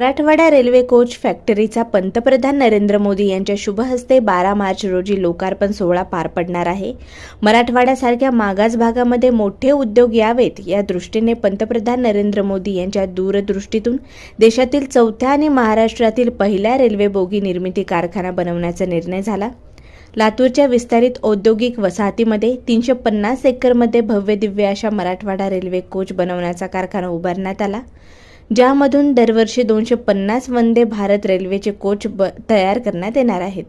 Marathwada railway coach फॅक्टरीचा पंतप्रधान नरेंद्र मोदी यांच्या शुभ हस्ते बारा मार्च रोजी लोकार्पण सोहळा पार पडणार आहे. मराठवाड्यासारख्या मागास भागामध्ये मोठे उद्योग यावेत या दृष्टीने पंतप्रधान नरेंद्र मोदी यांच्या दूरदृष्टीतून देशातील चौथ्या आणि महाराष्ट्रातील पहिल्या रेल्वे बोगी निर्मिती कारखाना बनवण्याचा निर्णय झाला. लातूरच्या विस्तारित औद्योगिक वसाहतीमध्ये तीनशे पन्नास एकरमध्ये भव्य दिव्य अशा मराठवाडा रेल्वे कोच बनवण्याचा कारखाना उभारण्यात आला. ज्यामधून दरवर्षी दोनशे पन्नास वंदे भारत रेल्वेचे कोच ब तयार करण्यात येणार आहेत.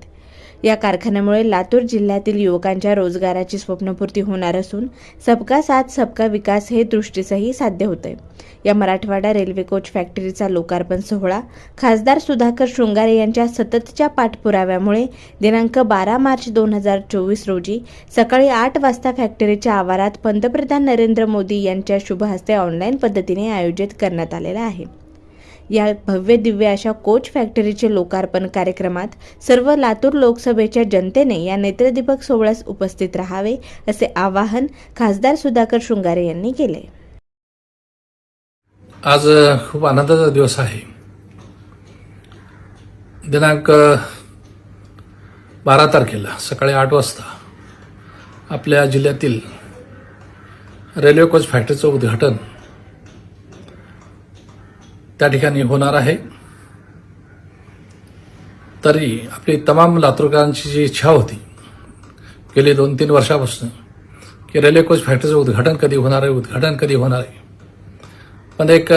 या कारखान्यामुळे लातूर जिल्ह्यातील युवकांच्या रोजगाराची स्वप्नपूर्ती होणार असून सबका साथ सबका विकास हे दृष्टीसही साध्य होतंय. या मराठवाडा रेल्वे कोच फॅक्टरीचा लोकार्पण सोहळा खासदार सुधाकर शृंगारे यांच्या सततच्या पाठपुराव्यामुळे दिनांक बारा मार्च दोन हजार चोवीस रोजी सकाळी आठ वाजता फॅक्टरीच्या आवारात पंतप्रधान नरेंद्र मोदी यांच्या शुभहस्ते ऑनलाईन पद्धतीने आयोजित करण्यात आलेला आहे. या भव्य दिव्य अशा कोच फॅक्टरीचे लोकार्पण कार्यक्रमात सर्व लातूर लोकसभेच्या जनतेने या नेत्रदीपक सोहळ्यास उपस्थित राहावे असे आवाहन खासदार सुधाकर शृंगारे यांनी केले. आज खूप आनंदाचा दिवस आहे. दिनांक बारा तारखेला सकाळी आठ वाजता आपल्या जिल्ह्यातील रेल्वे कोच फॅक्टरीचं उद्घाटन त्या ठिकाणी होणार आहे. तरी आपली तमाम लातूरकरांची जी इच्छा होती गेली दोन तीन वर्षापासून की रेल्वे कोच फॅक्टरीचं उद्घाटन कधी होणार आहे उद्घाटन कधी होणार आहे. पण एक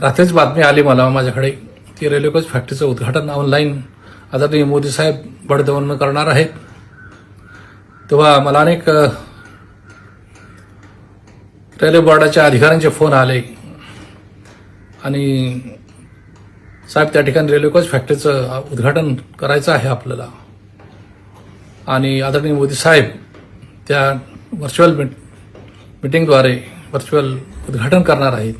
रात्रीच बातमी आली मला माझ्याकडे की रेल्वे कोच फॅक्टरीचं उद्घाटन ऑनलाईन आदरणीय मोदी साहेब बडदवन्न करणार आहेत. तेव्हा मला अनेक रेल्वे बोर्डाच्या अधिकाऱ्यांचे फोन आले आणि साहेब त्या ठिकाणी रेल्वे कोच फॅक्टरीचं उद्घाटन करायचं आहे आपल्याला. आणि आदरणीय मोदी साहेब त्या व्हर्च्युअल मिट मिटिंगद्वारे व्हर्च्युअल उद्घाटन करणार आहेत.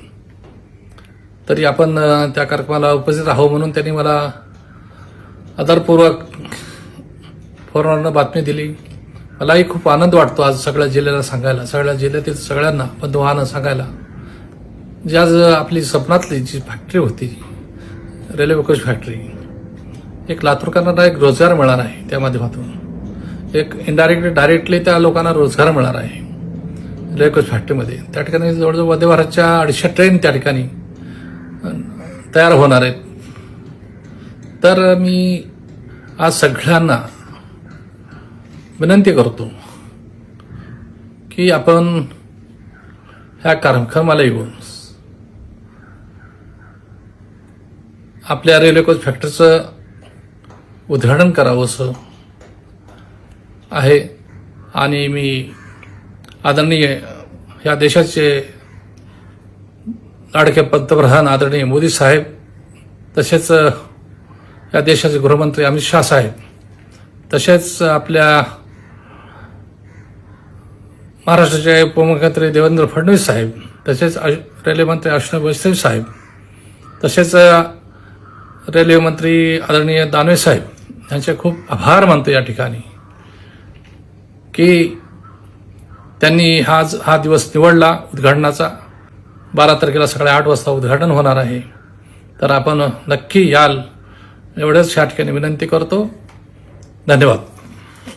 तरी आपण त्या कार्यक्रमाला उपस्थित राहू म्हणून त्यांनी मला आदरपूर्वक फोनवरनं बातमी दिली. मलाही खूप आनंद वाटतो आज सगळ्या जिल्ह्याला सांगायला सगळ्या जिल्ह्यातील सगळ्यांना बंधुवानं सांगायला. जी आज आपली स्वप्नातली जी फॅक्टरी होती रेल्वे कोच फॅक्टरी एक लातूरकरांना एक रोजगार मिळणार आहे त्या माध्यमातून. एक इनडायरेक्टली डायरेक्टली त्या लोकांना रोजगार मिळणार आहे रेल्वे कोच फॅक्टरीमध्ये त्या ठिकाणी जवळजवळ वंदे भारतच्या अडीचशे ट्रेन त्या ठिकाणी तयार होणार आहेत. तर मी आज सगळ्यांना विनंती करतो की आपण ह्या कार्यक्रमाला येऊन आपल्या रेल्वे कोच फॅक्टरीचं उद्घाटन करावंसं आहे. आणि मी आदरणीय या देशाचे लाडके पंतप्रधान आदरणीय मोदी साहेब तसेच या देशाचे गृहमंत्री अमित शाह साहेब तसेच आपल्या महाराष्ट्राचे उपमुख्यमंत्री देवेंद्र फडणवीस साहेब तसेच अश- रेल्वे मंत्री अश्विनी वैष्णव साहेब तसेच रेल्वे मंत्री आदरणीय दानवे साहेब यांचे खूप आभार मानतो या ठिकाणी की त्यांनी हा हा दिवस निवडला उद्घाटनाचा. बारा तारखेला सकाळी आठ वाजता उद्घाटन होणार आहे. तर आपण नक्की याल एवढंच या ठिकाणी विनंती करतो. धन्यवाद.